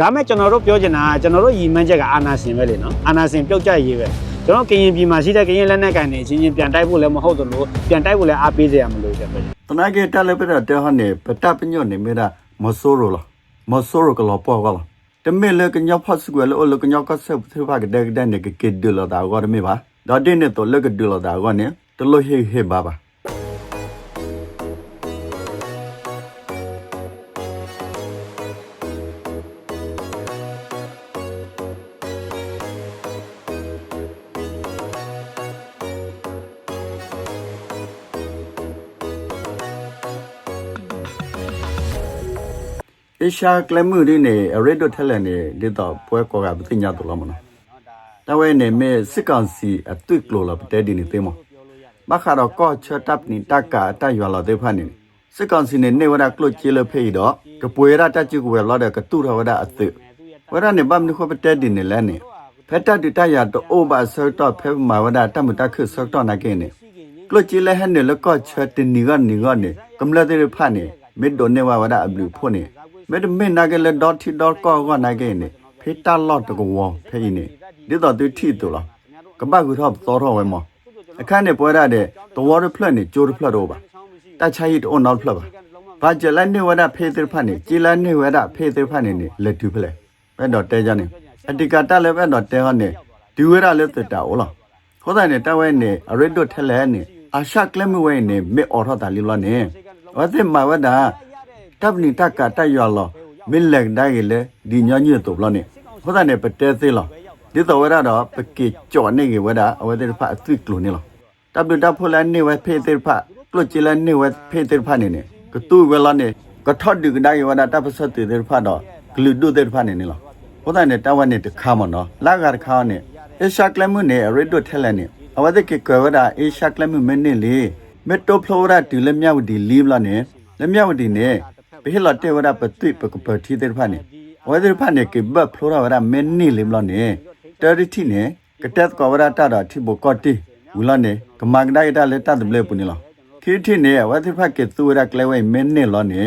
ဒါမဲ့ကျွန်တော်တို့ပြောချင်တာကကျွန်တော်တို့ရည်မှန်းချက်ကအာနာစင်ပဲလေနော်အာနာစင်ပြုတ်ကြရေးပဲကျွန်တော်ကရင်ပြည်မှာရှိတဲ့ကရင်လက်နက်ကန်တွေအချင်းချင်းပြန်တိုက်ဖို့လည်းမဟုတ်သလိုပြန်တိုက်ဖို့လည်းအားပေးစရာမလိုကြဘူးတနာကေတက်လည်းပြတဲ့တဲ့ဟန်နေပတပညောနေမေရာမဆိုးရလားမဆိုးရကလောပေါ်ကလားတမေလေကညောဖတ်စကွယ်လောလကညောကဆက်သဖကတဲ့တဲ့နေကကေဒလတာကောရမေပါဒါတင်းနေတော့လကဒလတာကောနေတလို့ဟေဟေဘာပါ အရှာကလမှုရင်းနေအရစ်ဒိုထက်လည်းနေဒီတော့ပွဲကောကပတိညာတော်လမနော်တဝဲနေမေစစ်ကောင်စီအသွိကလိုလပတဲဒီနေသေးမမခါတော့ကောချတပ်နီတက်ကတရွာလာသေးဖာနေစစ်ကောင်စီနေနေဝရကလိုချီလဖေးတော့ကပွေရတချီကိုလာတဲ့ကတူရဝဒအသွဝရနေဘမ်နိခောပတဲဒီနေလဲနေဖက်တတူတရတော့အိုဘာဆော့တော့ဖဲမာဝဒတမတခုဆော့တော့နာကင်းနေကလိုချီလဲဟန်နေလကောချတင်နီကနေကနေကမလာတဲ့ဖာနေမစ်ဒိုနေဝဝဒအဘလူဖို့နေ မေတမေနာကလေဒေါ်တီဒေါ်ကောကနာကေနေဖေတာလော့တကောဖေးနေဒီတော့သူထီတူလားကပတ်ကူတော့သောတော့ဝဲမအခန်းနဲ့ပွဲရတဲ့တဝရဖလက်နဲ့ဂျိုးဖလက်တော့ပါတချာရီတော့နောက်ဖလက်ပါဘာကြလန်နေဝဒဖေးသဖတ်နေကြည်လန်နေဝဒဖေးသဖတ်နေနေလက်တူဖလက်ပဲတော့တဲကြနေအတိကတက်လည်းပဲတော့တဲဟောနေဒီဝရလည်းတက်တာဟုတ်လားခေါ်တယ်နဲ့တဝဲနေအရစ်တို့ထက်လဲနေအာရှကလမဝဲနေမေအော်ထတာလီလောနေဝတ်မဝဒ တပ်နီတက်ကတက်ရွာလောမင်းလက်တိုင်းလေဒီညညတော့ဘလနဲ့ဟောတာနေပတဲသေးလောဒီတော့ဝရတော့ပကေကြော်နေကဝဒအဝဒဖာအသွိကလိုနေလောတပ်ဒတပ်ဖလာနေဝဖေးသေးဖာကလုချလနေဝဖေးသေးဖာနေနေကတူဝလာနေကထတ်ဒီကတိုင်းဝဒတပ်ပစတ်သေးဖာတော့ဂလူဒုသေးဖာနေနေလောဟောတာနေတဝနေတခါမနော်လာကခါနေအရှာကလမှုနေရစ်ဒိုထဲလဲနေအဝဒကေကွယ်ဝဒအရှာကလမှုမနေလေမက်တိုဖလိုရာတီလက်မြောက်ဒီလီမလာနေလက်မြောက်ဒီနေ pe la te wara pa tui pa pa thi der pha ne wa der pha ne ke ba flora wara men ni lim lo ne tari thi ne ka tat ko wara ta da thi bo ko ti wu la ne ka ma ga da le ta de ble pu ni lo khi thi ne wa der pha ke tu wara kle wai men ne lo ne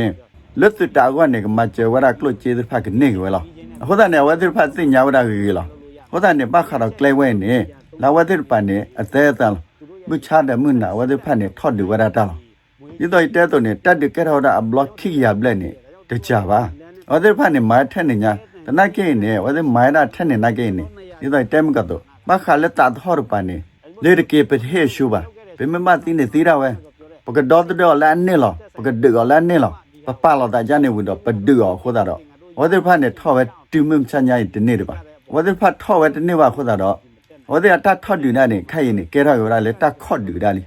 lut tu ta wa ne ka ma che wara klo che der pha ke ne ge lo ho da ne wa der pha tin nya wara ge lo ho da ne ba kha da kle wai ne la wa der pa ne a te ta lo mu cha da mu na wa der pha ne thot du wara ta lo ဒီတော့ တဲတော့နေတက်တဲ့ကရောဒါဘလော့ခိရဘလက်နေတကြပါဝဒဖာနေမာထက်နေညာတနကိနေဝဒမိုင်နာထက်နေနကိနေဒီတော့တဲမကတော့မခါလက်တာထော်ပါနေလေရကေပဟေရှုပါဘယ်မမသိနေသေးတာဝဲပကဒေါ်တော့လန်နေလောပကဒေော်လန်နေလောပပလောတာကြနေဝင်တော့ပဒူော်ခိုးတာတော့ဝဒဖာနေထော်ဝဲတူမချညာတနေတပါဝဒဖာထော်ဝဲတနေပါခိုးတာတော့ဝဒအတထော်ဒူနာနေခိုင်နေကဲရရောလေတခေါ်ဒူဒါလီ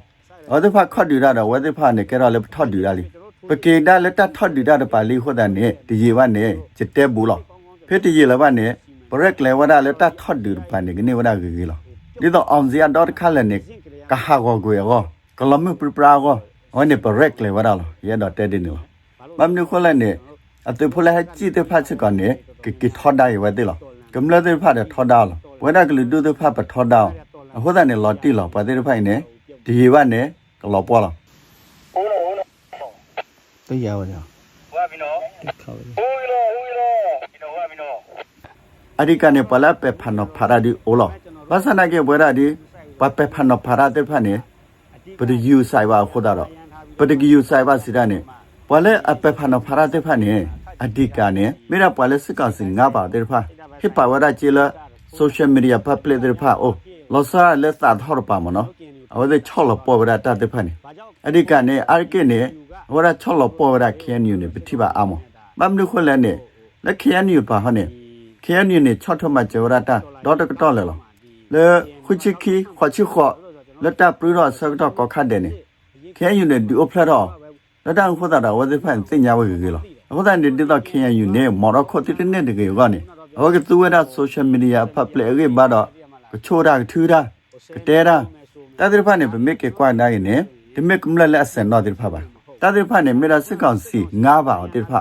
ဝဒဖခတ်ဒူရတော့ဝဒဖနဲ့ကဲရလည်းထော့ဒူရလီပကေဒါလက်တထော့ဒူရတဲ့ပါလီဟောတဲ့နဲ့ဒီရေဝနဲ့စတဲဘူးလောဖေတရေလဘနဲ့ဘရက်လေဝဒလက်တထော့ဒူပါနေကနေဝဒဂေဂေလောဒီတော့အောင်စရာတော့ခါလည်းနဲ့ကဟာကောကိုရောကလမပပရာကောဟောနေဘရက်လေဝဒလောရဲတော့တဲတယ်နော်မမ်နုခလည်းနဲ့အတူဖလဲကြည့်တဲ့ဖတ်ချကနေကကထော့ဒါရဝတဲ့လောကမ္လတဲ့ဖတ်တဲ့ထော့ဒါလောဝဒကလူဒုတဲ့ဖတ်ပထော့ဒါဟောတဲ့နဲ့လော်တီလောပါတဲ့ဖိုင်နဲ့ဒီရေဝနဲ့ ကလောပေါ်လောသိရပါလားဟွာပြီနော်ခေါ်ပါဟိုးရောဟိုးရောဒီတော့ဟွာပြီနော်အရိကနေပလာပေဖနဖရာဒီအိုလောဘာစနာကေဘွေရာဒီပပေဖနဖရာတဲ့ဖနေပဒယူဆိုင်ပါခိုးတာတော့ပဒယူဆိုင်ပါစီရနေပလဲအပေဖနဖရာတဲ့ဖနေအဒီကနေမေရာပလဲစကစင်ငါပါတဲ့ဖဟိပဝရာချီလာဆိုရှယ်မီဒီယာပပလက်တဲ့ဖအိုလောဆာလက်သာထော်ပါမနော် အဝဲချောလပေါ်ဝရာတတဲ့ဖနေအဒီကနေအာကေနေဝရာချောလပေါ်ဝရာခဲနယူနေပတိပါအမောမမ်နုခွလဲနေလက်ခဲနယူပါဟနေခဲမြင့်နေချော့ထမကျော်ရတာဒေါ်တကတော့လေလောလေခုချီခီခွချီခွလက်တပရတော့ဆက်တော့ကောခတ်တယ်နေခဲယူနေဒီအိုဖလာတော့လက်တန်ခွတာတော့ဝဇဖန်တင်ညာဝေကြီးလောအခုတန်ဒီတော့ခဲယူနေမော်ရခိုတိတဲ့နေတကေကနေအခုကသူဝရဆိုရှယ်မီဒီယာဖပ်ပလေအေဘာတော့ကချိုးတာထူတာကတဲတာ တတဲ့ဖာနေဗမေကေကွာနိုင်နေဒီမေကမလလက်ဆန်တော့ဒီဖာပါတတဲ့ဖာနေမေရာစစ်ကောင်စီငါးပါတဲ့ဖာ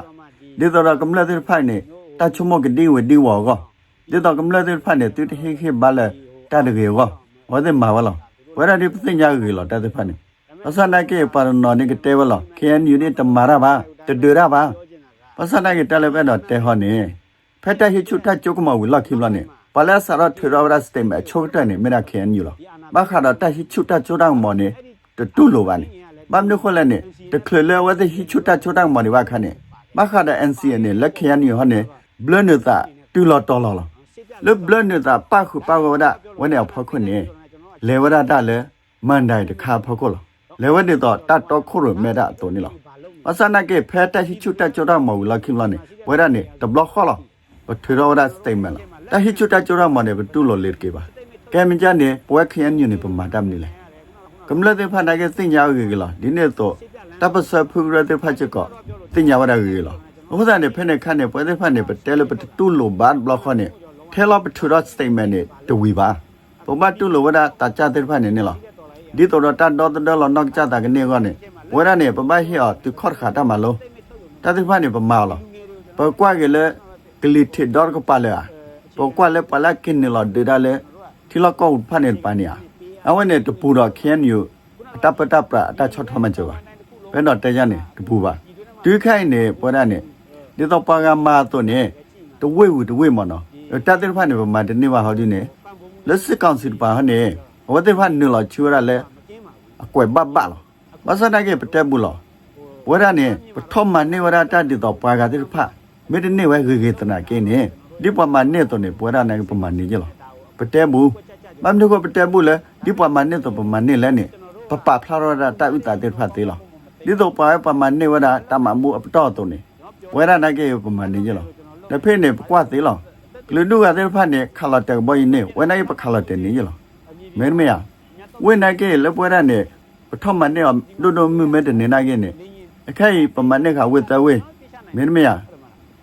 ဒီတော့ကမလတဲ့ဖာနေ ta chumo ke ding we ding wo go de to kam la de pha ne tu te he he ba la ta de ge go wa de ma wa lo wa ra de psin ja ge lo ta de pha ne asa na ke pa no ne ke te wa lo ke an yu ne ta ma ra ba te de ra ba asa na ke ta le ba no te ho ne က်တာဟိချုတာကျုကမဝီလခိမလနေပလာဆာရထေရဝရစတေမချိုတနေမေရခဲန်ယူလာ ဘာခါရတာဟိချုတာချိုတောင်မောနေတတူလိုပါနေဘမ်နုခလနေတခလလေဝဒဟိချုတာချိုတောင်မောနေဘာခါနေဘာခါရ NCN နေလက်ခဲန်ယူဟနေဘလနေတာတူလောတော်လောလဘလနေတာပါခုပါဝဒဝနေဖောခွနေလေဝရတာလေမန်တိုင်တခါဖောခွလောလေဝနေတော့တတ်တော့ခုရမေရတော်နေလောအစနာကေဖဲတက်ဟိချူတက်ကြောရမောလခိမလနေဝရနေတဘလခေါ်လာဘထရောရစတေမလာတဟိချူတက်ကြောရမောနေဘတူလိုလေကေပါ ကဲမကြနေပွဲခရန်ညနေပမာတမ်နေလေကမ္လတဲ့ဖန်နာကေစင်ညာဝေကလာဒီနေ့တော့တပစဖူရတဲ့ဖတ်ချက်ကောတင်ညာဝရကေလာဘုရားနေဖဲနေခန့်နေပွဲတဲ့ဖတ်နေပတဲလပတူလိုဘတ်ဘလခေါ်နေထဲလပထရစတေမနေတဝီပါဘမတူလိုဝရတာချတဲ့ဖတ်နေနေလားဒီတော့တတ်တော့တဲ့လောနောက်ချတာကနေကနေဝရနေပမဟီအတူခေါ်ခါတမလို့တတိဖာနေပမာလောပကွာကလေးကလီထဒေါ်ကပါလေပကွာလေပလာကင်းနေလောဒေဒါလေ တီလကောက်ဖာနေပနီယာအဝနေတပူတော့ခင်းယူအတပတပအတချောထမကြောပါဘယ်တော့တရနေတပူပါတွေးခိုင်းနေပေါ်ရနေဒီတော့ပါကမာတော့နေတဝိဝတဝိမနော်တတိဖာနေပမာတနေပါဟောဒီနေလက်စကောင်စီပါဟနေဝတိဖာနေလောချူရလေအကွယ်ဘတ်ဘတ်လောမစနာကေပတက်ဘူးလောဝရနေပထမနေဝရတတိတော့ပါကတိဖမေတနေဝဲခေခေတနာကင်းနေဒီပမာနေတော့နေဝရနေပမာနေကြလော ပတက်ဘူးမမ်တို့ကပတက်ဘူးလေဒီပမာနေတော့ပမာနေလဲနေပပဖလာရတာတဥတာတိဖတ်သေးလောဒီတော့ပါပမာနေဝရတမမှုအပတော့တော့နေဝရနာကေပမာနေကြလောတဖေးနေကွာသေးလောလူတို့ကတိဖတ်နေခလာတဲ့ဘောင်းနေဝဲနိုင်ပခလာတဲ့နေကြလောမင်းမရဝဲနိုင်ကေလပွဲရနေပထမနဲ့ဒိုဒိုမြမဲတဲ့နေနာကင်းနေအခိုင်ပမနဲ့ခဝတ်တဝဲမင်းမရ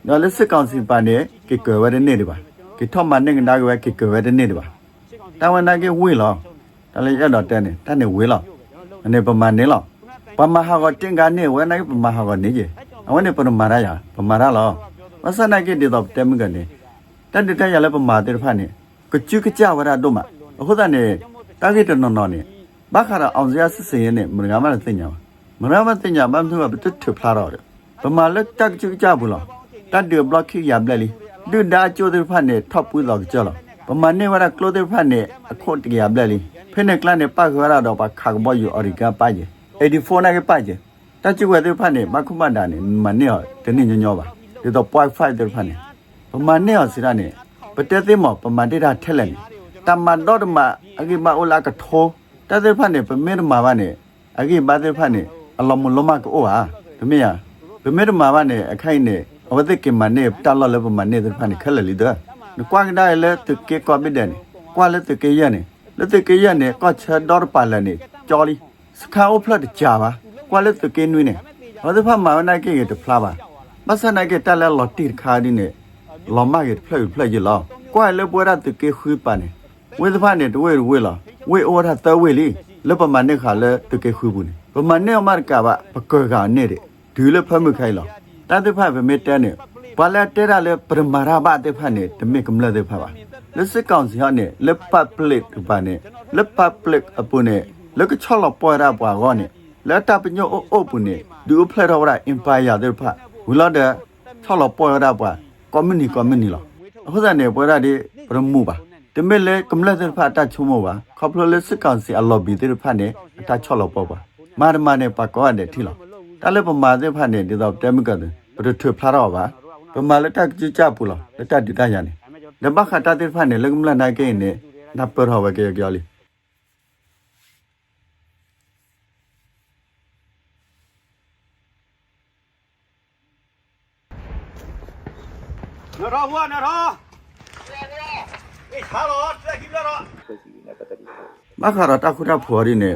နော်လက်စကောင်စီပါနေကေကွယ်ဝဲတဲ့နေတယ်ပါ ကေထမနဲ့ကနာကွယ်ကေကွယ်ဝဲတဲ့နေတယ်ပါတဝန်နာကေဝေးလောတလည်းရတော့တဲ့နေတနဲ့ဝေးလောအနေပမနေလောပမဟာကတင်ကနေဝဲနိုင်ပမဟာကနေကြီးအဝနေပရမရာယပမရာလောမဆနာကေတေတော့တဲမကနေတန်တဲ့ရလည်းပမာတဲ့ဖာနေကချူကကြဝရတော့မအခုတနဲ့တာဂက်တနော်နော်နေဘာခါရအောင်စရာစစ်စင်ရနဲ့မရမနဲ့တင်ညာမရမတင်ညာမမ်သူကဘတ်ထဖလာတော့တ ယ်ဗမာလက်တက်ကြကြဘူးလားတတ်တယ်ဘလော့ခိရဘလက်လီဒူဒါချိုတဲ့ဖတ်နဲ့ထော့ပူတော့ကြလားဗမာနေဝရကလိုတဲ့ဖတ်နဲ့အခုတ်တကရဘလက်လီဖင်းနဲ့ကလန်နဲ့ပတ်ခရတော့ပါခါဘောယူအော်ရီကပါကြီး84နာကပါကြီးတတ်ချွေတဲ့ဖတ်နဲ့မခုမတာနဲ့မနဲ့တနည်းညညောပါဒီတော့0.5တဲ့ဖတ်နဲ့ဗမာနဲ့စီရနဲ့ပတက်သေးမပမာဒေတာထက်လက်တမန်တော့မအကိမအိုလာကထိုးတသက်ဖတ်နေပမေရမာဘာနေအကိဘာသက်ဖတ်နေအလောမလောမကောဟာဒမေယပမေရမာဘာနေအခိုင်နေ အဝသက်ကေမနေတလောလပမနေသက်ဖတ်နေခက်လလီတော့ကွာကဒါလေတကေကောဘိဒနေကွာလေတကေရနေလက်တကေရနေကောချာဒေါ်ပါလနေကြော်လီစခါအိုဖလတ်ကြပါကွာလေတကေနွေးနေဝသက်ဖတ်မာနာကေကေတဖလာပါမဆနာကေတလဲလော်တီခါဒီနေလော်မကေဖလက်ဖလက်ရလောကွာလေပွဲရတကေခွေးပါနေဝေသဖတ်နေတဝဲဝဲလောဝေအော်တာတဝေလီလပမနဲ့ခါလဲတကေခွဘူးနေပမနဲ့မတ်ကပါပကောကနေတဲ့ဒီလဖမှုခိုင်လော တတ်ဖတ်ဗမေတဲနေပါလာတဲရလဲပရမရာဘတဲ့ဖတ်နေတမေကမလတဲ့ဖတ်ပါလက်စကောင်စီဟာနေလက်ပတ်ပလက်ပါနေလက်ပတ်ပလက်အပုနေလက်ကချောလပွားရပွားကောနေလက်တပညိုအိုပုနေဒူဖလက်ရောအင်ပါယာတဲ့ဖတ်ဝလာတဲ့ချောလပွားရပွားကွန်မြူနီကွန်မြူနီလောအခုစနေပွားရတဲ့ပရမှုပါတမဲလေကမလတဲ့ဖတ်တချုံမောပါခေါပလလေစကန်စီအလော်ဘီတဲ့ဖတ်နေအတချောလောပေါ့ပါမာရမနဲ့ပကောတဲ့ထီလော တလည်းပမာတဲ့ဖတ်နေဒီတော့တဲမကတဲ့ဘရထွဖလာတော့ပါပမာလက်တက်ကြကြပူလောလက်တက်ဒီတရနေလဘခတာတဲ့ဖတ်နေလကမလနိုင်ကိနေနပ်ပရောဝကေကြောလီနော်တော့ဘွားနော်တော့အေးဟာလို့တက်ကြည့်တော့မခါရတာခုတာဖော်ရင်းနေ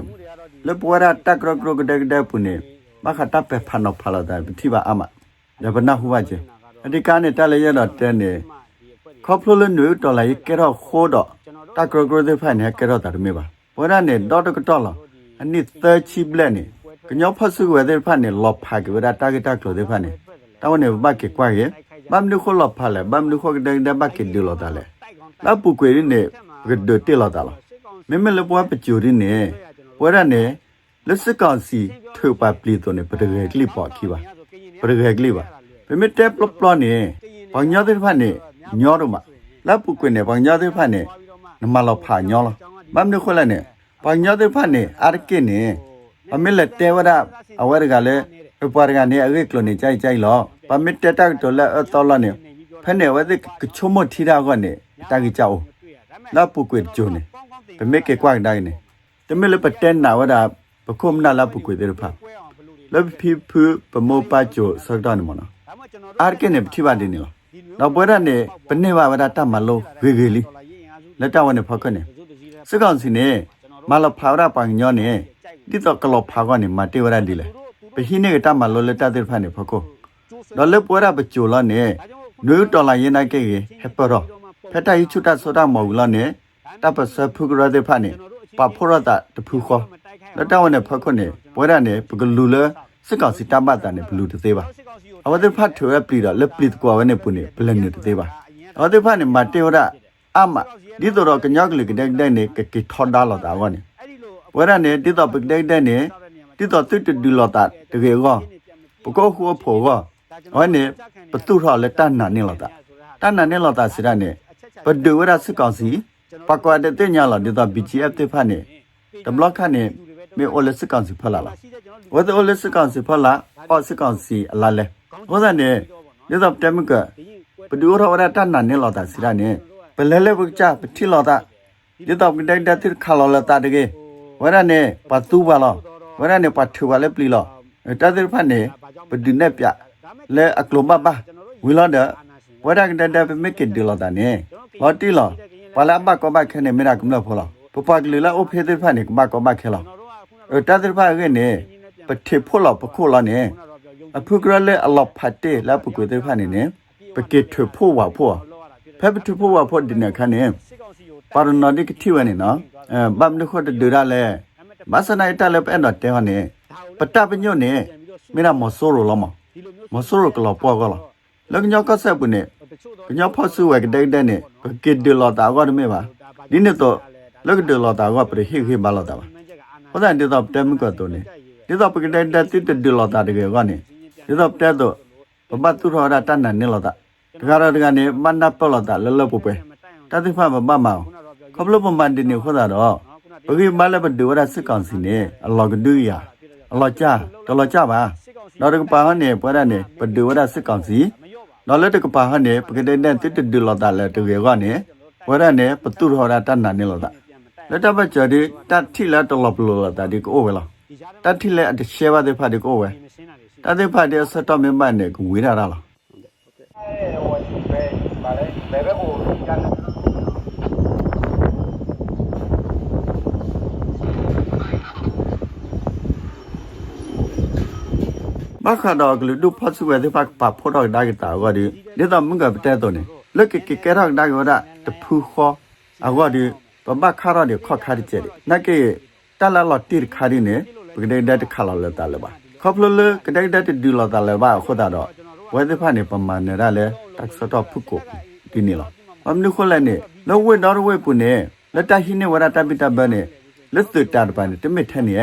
လေပွားရတက်ကရကရကတဲ့တဲ့ပုနေ မခါတပ်ပဲဖန်တော့ဖလာတဲ့တိပါအမလဘနာဟူဝကျအဒီကားနဲ့တက်လည်းရတော့တဲနေခေါပလိုလနွေတော်လိုက်ကဲတော့ခိုးတော့တက်ကရကရတဲ့ဖန်နဲ့ကဲတော့တာမေပါပွားရနေတော့တကတော့လောအနည်းသချီဘလက်နေကညောဖတ်စုဝဲတဲ့ဖန်နဲ့လော်ဖာကဝရတာကတာကလို့တဲ့ဖန်နဲ့တောင်းနေဘကေကွာရဲ့ဘမ်လူခိုလော်ဖာလေဘမ်လူခိုတဲ့တဲ့ဘကေဒီလော်တာလေလာပူကွေရင်းနေဂဒတေလော်တာလောမမလပွားပကျူရင်းနေဝရနေ လက်စကောင်စီထောပါပလီတော့နေပရဂက်ကလစ်ပေါ့ခီပါပရဂက်ကလစ်ပါမမတက်ပလပလနေဘာညာတဲ့ဖာနေလညောတော့မှာလက်ပုကွနေဘာညောတဲ့ဖက်နေနမလောက်ဖာညောလားမမ်နခွလဲနေဘာညောတဲ့ဖက်နေအာကိနေအမေလက်တဲဝရအဝရကလည်းပပရကနေအရိကလိုနေကြိုက်ကြိုက်လောပမစ်တက်တက်တော်လက်အတော်လာနေဖက်နေဝတဲ့ကချုံမထီရာကနေတာကြီးကြောက်လက်ပုကွဂျုံနေပမေကေကွာတိုင်းနေတမေလပတဲနာဝရ ပခုမနာလက်ပုကွတဲ့ဖက်လက်ဖီဖူပမောပါချိုစက်တော်နေမနော်အာကိနေပတိပါနေလောတော့ပွဲရနေပနေဝဝရတမလို့ဂေဂေလီလက်တော်ဝင်ဖောက်ကနေစကောင်စီနေမလဖာရပန်ညောနေတိတော့ကလောဖာကနေမတေဝရဒီလေပဟိနေကတမလို့လက်တတဲ့ဖာနေဖကောတော့လက်ပွဲရပချိုလောနေနွေတော်လာရင်နိုင်ကေဟက်ပရောဖက်တိုင်ချူတဆောတာမော်လောနေတပစဖုကရတဲ့ဖာနေပဖောရတာတဖူခော လက်တော်ဝင်ဖကောနေပွဲရနေပကလူလစကောင်စီတမတ်တာနေဘလူတသေးပါအဝတ်ဖတ်ထွေပလီတော့လက်ပလီကွာဝနေပုနေပလန်နေတသေးပါအဝတ်ဖတ်နေမတေဝရအမဒီတော့ကညောက်ကလေးကတဲ့တဲ့နေကကထော်ဒါလာတာဝနေဝရနေဒီတော့ပကတဲ့တဲ့နေဒီတော့တွတ်တူလာတာတကယ်ကောပကောခုဖို့ကောဝနေပတုထော်လက်တနာနေလာတာတနာနေလာတာစရနေပဒူဝရစကောင်စီပကွာတဲ့တဲ့ညာလာဒီတော့ BGF တဲ့ဖတ်နေတဘလောက်ခနဲ့ မေအိုလက်စကောင်စီဖလာလာဝတ်အိုလက်စကောင်စီဖလာအော်စကောင်စီအလာလဲဝဒနေဒီတော့တမကပဒူထော်ဝရတနာနေလာတာစရနေပလဲလဲပကြပတိလာတာဒီတော့ကတဲ့တဲ့ခါလာလာတာတကယ်ဝရနေပတူပါလားဝရနေပထူပါလဲပလီလားတတဲ့ဖတ်နေပဒူနဲ့ပြလဲအကလမပါဝီလာဒဝရကတဲ့တဲ့ပမေကဒီလာတာနေလော်တီလားပလာဘကောဘခဲနေမရကုမလဖောလားပပကလီလာအိုဖေတဲ့ဖတ်နေကမကောဘခဲလား တတဲ့ဖတ်ကနေပထေဖို့လားပခုလားနေအဖုကရလဲအလောဖတ်တဲ့လာပုကွေတဲ့ဖတ်နေနေပကေထွဖို့ဝါဖို့ဖက်ထွဖို့ဝါဖို့ဒီနေခနဲ့ပါရဏဒီကတိဝနေနော်အဲဘမ်နခုတ်ဒူရလဲမဆနိုင်တလည်းပဲတော့တဲဟနေပတပညွနေမင်းမဆိုးရလောမမဆိုးရကလောပေါ်ကလောလောကညောကဆက်ပုနေကညောဖောက်စုဝဲကတဲ့တဲ့နေကေဒလောတာကောမေပါဒီနေ့တော့လောကဒလောတာကောပြဟိခိဘာလောတာပါ ဟုတ်တယ်ဒီတော့တဲမကတော့နေဒီတော့ပကတဲ့တဲ့တိတဒလောတာတကယ်ကောနေဒီတော့တဲတော့ပပတူရောတာတန်နနေလောတာတကားရတကနေမန္နပလောတာလလပပဲတတိဖမမမောင်ခပလပမန်ဒီနေခေါ်တာတော့ဘဂိမလည်းဘဒူရစစ်ကောင်စီနေအလောကဒူရအလောကြတလောကြပါတော့တကပါဟနေပွဲရနေဘဒူရစစ်ကောင်စီတော့လက်တကပါဟနေပကတဲ့တဲ့တိတဒလောတာလည်းတကယ်ကနေပွဲရနေပတူရောတာတန်နနေလောတာ လက်တဘချဒီတတိလာတလောပလောတာဒီကိုဝဲလားတတိလည်းအတရှဲပါတဲ့ဖတ်ဒီကိုဝဲတတိဖတ်တဲ့စတော့မမနဲ့ကိုဝေးရတာလားအဲဟိုဘယ်ဗာလဲဘယ်ဘက်ကိုကျန်တယ်ဘာခါတော့ကလူဒုဖတ်စုဝဲတဲ့ဖတ်ပါဖို့တော့ဒါကတာကဒီဒီတော့မငါပတဲ့တော့နေလက်ကကကရတော့ဒါကရတဖူခေါ်အကောဒီ ပပခါရတဲ့ခေါ်ခါတဲ့ကျက်နကေတလာလတိခါဒီနေပကတဲ့တဲ့ခါလာလတာလပါခေါပလလကတဲ့တဲ့ဒူလာတာလပါခေါ်တာတော့ဝဲတဲ့ဖတ်နေပမာနေရလဲတက်စတော့ဖုကိုဒီနေလားအမနုခလည်းနေလောဝဲတော့ဝဲပုနေလက်တဟိနေဝရတပိတဘနေလက်သတာပန်တမစ်ထနေ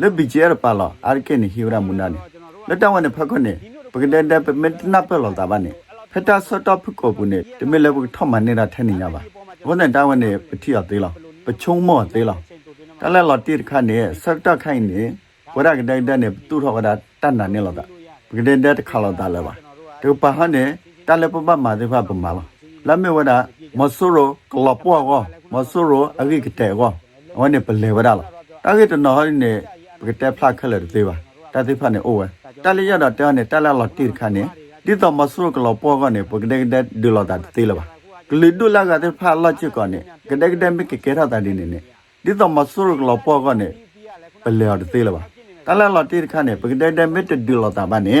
လက်ဘီကျရပါလာအာကေနေဟီဝရမူနာနေလက်တောင်းနဲ့ဖက်ခွနဲ့ပကတဲ့တဲ့ပမစ်နပ်ပလောတာပါနေဖက်တာဆော့တော့ဖုကိုပုနေတမစ်လည်းဘထောက်မှနေတာထဲနေရပါ ဘုန်းနဲ့တောင်းနဲ့ပတိရသေးလားပချုံမော့သေးလားတလဲလော်တိခါနေဆက်တခိုင်နေဝရကတဲ့တဲ့နဲ့သူ့ထောက်ကတာတန်နာနေလောတာပကတဲ့တဲ့ခါလောတာလဲပါဒီပဟနဲ့တလဲပပမာသေးဖပမာလားလမ်းမဝဒမဆူရိုကလပွားကောမဆူရိုအဂိကတဲ့ကောဝနဲ့ပလေဝဒလားတာဂက်တနော်ဟင်းနေပကတဲ့ဖလာခက်လေသေးပါတတိဖနဲ့အိုဝဲတလရတော့တဲနဲ့တလလော်တိခါနေဒီတော့မဆူရိုကလပွားကောနေပကတဲ့တဲ့ဒူလောတာသေးလားပါ ကလီဒူလာကတဲ့ဖလာချစ်ကောနေကတဲ့တဲ့မကကဲရတာဒီနေနေဒီတော့မဆူရိုကလပွားကောနေပလေရသေးလားပါတလလော်တိခါနေပကတဲ့တဲ့မစ်ဒူလောတာပါနေ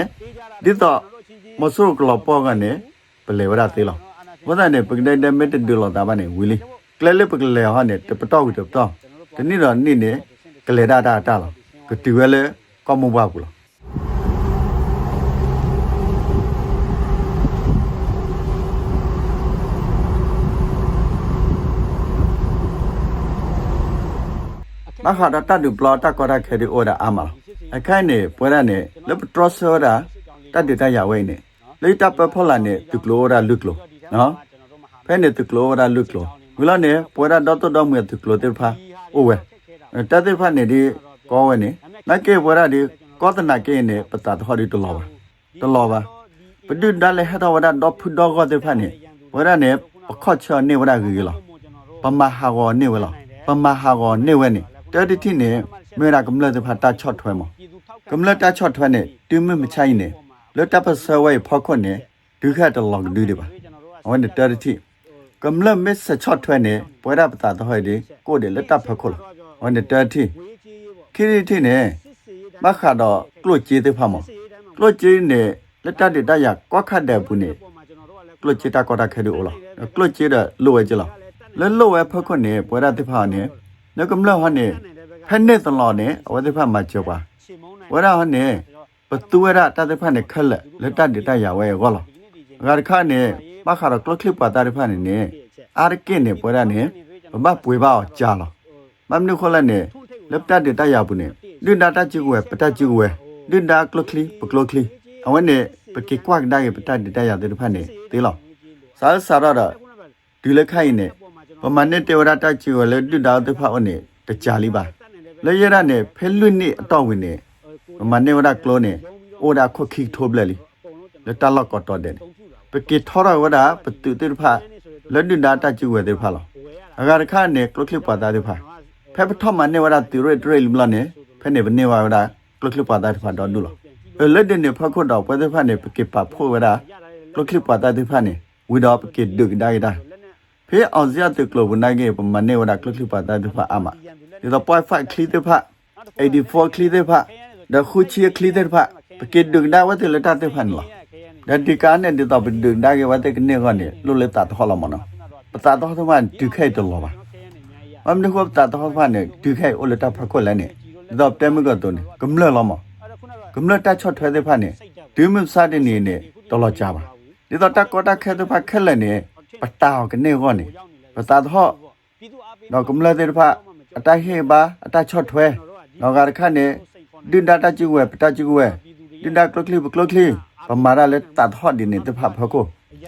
ဒီတော့မဆူရိုကလပွားကောနေပလေဝရသေးလားဝဒနဲ့ပကတဲ့တဲ့မစ်ဒူလောတာပါနေဝီလီကလဲလေပကလေဟာနေတပတော့တပတော့ဒီနေ့တော့နေ့နေကလေဒါဒါတာလားကတူဝဲလေကောမဘဘူးလား မခါတော့တတ်တူပလော်တက်ကောရခဲဒီအိုဒါအမလာအခိုင်နေပွဲရနေလပထရဆောဒါတတ်တူတရဝဲနေလေတပ်ပဖော်လာနေသူကလိုဒါလုကလိုနော်ဖဲနေတကလောရာလုကလောဂလနေပွဲရာဒေါတ်တော်မြတ်တကလောတေဖာအိုဝဲတတေဖာနေဒီကောဝဲနေနကေပွဲရာဒီကောတနာကေနေပတာတော်ဒီတလောပါတလောပါပဒုဒါလေဟတော်ဝဒဒေါဖုဒေါကောတေဖာနေပွဲရာနေပခော့ချောနေဝဒဂီလောပမဟာဂောနေဝဲလောပမဟာဂောနေဝဲနေ တတိတိနေမေရာကမလတေဖာတာချော့ထွဲမောကမလတာချော့ထွဲနေတူမမချိုင်းနေလတပဆဝဲဖောက်ခွနေဒုခတ်တလောဒူဒီပါဝန်တရတိကမ္လမစ်စချော့ထွဲ့နေပွဲရပတာတော့ဟဲ့ဒီကိုတယ်လက်တပ်ဖခုလဝန်တရတိခိရိတိနေမခါတော့ကလုတ်ကျေးတဲ့ဖမကလုတ်ကျေးနေလက်တပ်တရကွက်ခတ်တဲ့ဘူးနေကလုတ်ကျေးတာကောတာခဲဒီအိုလားကလုတ်ကျေးတဲ့လိုဝဲကြလားလဲလိုဝဲဖခုနေပွဲရတဲ့ဖနေ နကမ္လဟနေဖက်နေတလောနေအဝတဲ့ဖမှာကြောပါဝရဟနေပတူရတာတဲ့ဖနေခက်လက်လက်တပ်တရဝဲကောလားဂါရခနေမခါတော့ကလုတ်ခလစ်ပါတာတဲ့ဖနေနေအာရကင်းနေပွဲရနေဘမပွေပါကြာလားမမနုခလနေလက်တတ်တရဘူးနေဒင်းဒါတချီကွယ်ပတချီကွယ်ဒင်းဒါကလုတ်ခလီပကလုတ်ခလီအဝနေပကေကွက်ဒါရပတတ်တရတဲ့ဖနေသေးလားစားစားရတာဒီလက်ခိုင်နေ ပမနဲ့တေဝရတချီကွယ်လေဒင်းဒါတဲ့ဖအနေတကြလီပါလေရရနေဖဲလွတ်နေအတော့ဝင်နေပမနဲ့ဝရကလောနေအိုဒါခွခိထိုးပလက်လီလက်တလောက်ကတော့တဲ့ပကေထောရဝဒပတုတိဖာလဒိနာတချူဝေတိဖာလောအဂါရခနဲ့ကလခလပတာတိဖာဖဲပထမနေဝဒတိရတရလမလနေဖဲနေဘနေဝဒကလခလပတာတိဖာတော်ဒူလောလဒိနေဖခုတော့ပတိဖာနေပကေပါဖိုဝဒကလခလပတာတိဖာနေဝိတော့ပကေဒုကဒိုင်ဒါ ဖဲအောင်စရတကလဝနိုင်ကေပမနေဝဒကလခလပတာတိဖာအမဒီတော့ပွိုင်ဖိုက်ခလီတိဖာ84ခလီတိဖာဒခုချီခလီတိဖာပကေဒုကဒါဝတိလတာတိဖာနော်ဒါဒီကားနဲ့ဒီတော့ဘဒဒါကေဝတ်ကနေကနေလုလက်တာတော့လာမနော်ပတာတော့သမားဒုခဲတော့လာပါမမနခုပတာတော့ဖာနဲ့ဒုခဲအိုလက်တာဖခွက်လဲနေဒီတော့တဲမကတော့နေကမလလာမကမလတာချော့ထွဲတဲ့ဖာနေဒီမစားတဲ့နေနဲ့တော်လာကြပါဒီတော့တကောတာခဲတဲ့ဖာခက်လဲနေ ပတာကနေကောနေပတာတော့တော့ကမလတဲ့ဖာအတဟေပါအတချော့ထွဲတော့ကရခနဲ့ဒင်းဒါတာကျူဝဲပတာကျူဝဲဒင်းဒါကလကလီကလကလီပမာရလက်တတ်ဟော့ဒီနေတဖဖကို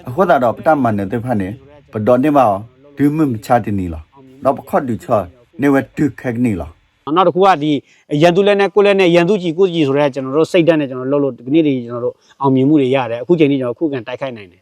အခုဒါတော့ပတမန်နေတဖနေပဒေါ်နေမောဒီမမချတိနီလာတော့ပခော့ဒီချောနေဝတုခက်နီလာနောက်တစ်ခုကဒီရန်သူလည်းနဲ့ကိုလည်းနဲ့ရန်သူကြီးကိုကြီးဆိုတဲ့ကျွန်တော်တို့စိတ်ဓာတ်နဲ့ကျွန်တော်လှုပ်လို့ဒီနေ့တွေကျွန်တော်တို့အောင်မြင်မှုတွေရတယ်အခုချိန်ကြီးကျွန်တော်ခုခံတိုက်ခိုက်နိုင်တယ်